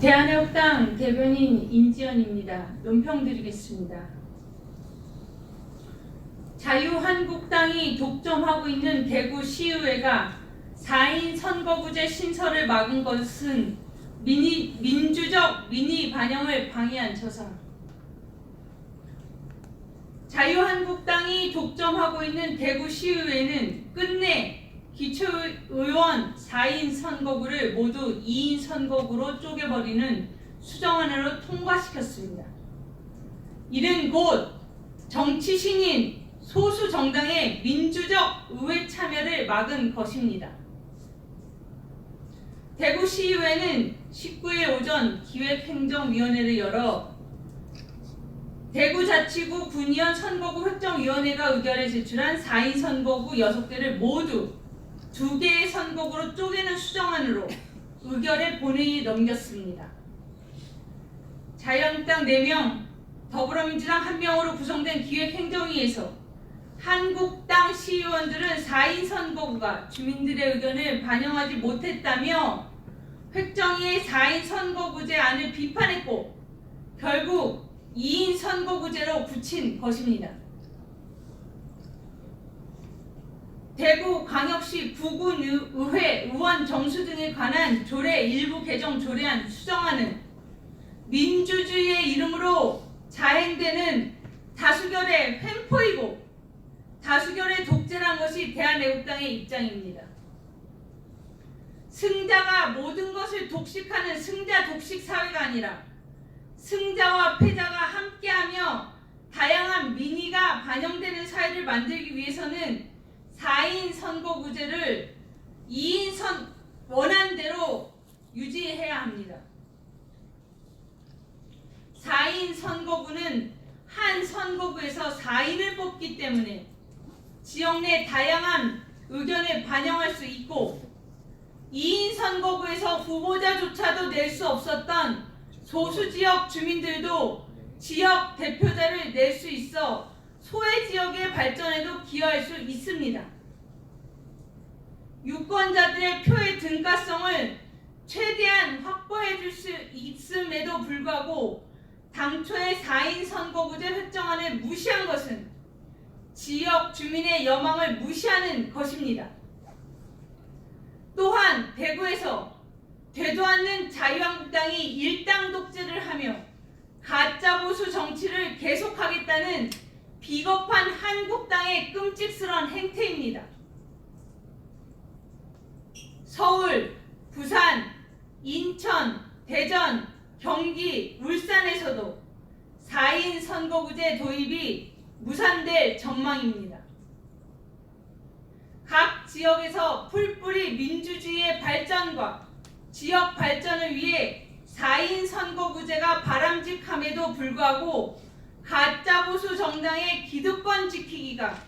대한애국당 대변인 임지연입니다. 논평 드리겠습니다. 자유한국당이 독점하고 있는 대구 시의회가 4인 선거구제 신설을 막은 것은 미니, 민주적 민의 반영을 방해한 처사. 자유한국당이 독점하고 있는 대구 시의회는 끝내 기초의원 4인 선거구를 모두 2인 선거구로 쪼개버리는 수정안으로 통과시켰습니다. 이는 곧 정치 신인 소수 정당의 민주적 의회 참여를 막은 것입니다. 대구시의회는 19일 오전 기획행정위원회를 열어 대구자치구 군의원 선거구 획정위원회가 의결에 제출한 4인 선거구 6개를 모두 두 개의 선거구로 쪼개는 수정안으로 의결에 본회의에 넘겼습니다. 자유한국당 4명, 더불어민주당 1명으로 구성된 기획행정위에서 한국당 시의원들은 4인 선거구가 주민들의 의견을 반영하지 못했다며 획정위의 4인 선거구제 안을 비판했고 결국 2인 선거구제로 굳힌 것입니다. 대구 광역시 부군 의- 의회 의원 정수 등에 관한 조례 일부 개정 조례안 수정안은 민주주의의 이름으로 자행되는 다수결의 횡포이고 다수결의 독재란 것이 대한애국당의 입장입니다. 승자가 모든 것을 독식하는 승자 독식 사회가 아니라 승자와 패자가 함께하며 다양한 민의가 반영되는 사회를 만들기 위해서는 4인 선거구제를 2인 선 원안대로 유지해야 합니다. 4인 선거구는 한 선거구에서 4인을 뽑기 때문에 지역 내 다양한 의견을 반영할 수 있고 2인 선거구에서 후보자조차도 낼 수 없었던 소수 지역 주민들도 지역 대표자를 낼 수 있어 소외 지역의 발전에도 기여할 수 있습니다. 유권자들의 표의 등가성을 최대한 확보해 줄 수 있음에도 불구하고 당초의 4인 선거구제 획정안을 무시한 것은 지역 주민의 여망을 무시하는 것입니다. 또한 대구에서 되도 않는 자유한국당이 일당 독재를 하며 가짜 보수 정치를 계속하겠다는 비겁한 한국당의 끔찍스러운 행태입니다. 서울, 부산, 인천, 대전, 경기, 울산에서도 4인 선거구제 도입이 무산될 전망입니다. 각 지역에서 풀뿌리 민주주의의 발전과 지역 발전을 위해 4인 선거구제가 바람직함에도 불구하고 가짜 보수 정당의 기득권 지키기가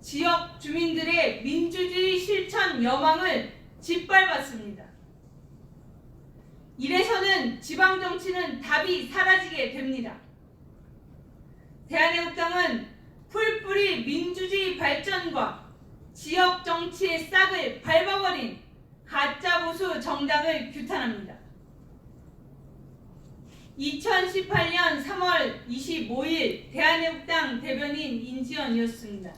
지역 주민들의 민주주의 실천 여망을 짓밟았습니다. 이래서는 지방 정치는 답이 사라지게 됩니다. 대한애국당은 풀뿌리 민주주의 발전과 지역 정치의 싹을 밟아버린 가짜 보수 정당을 규탄합니다. 2018년 3월 25일 대한애국당 대변인 인지연이었습니다.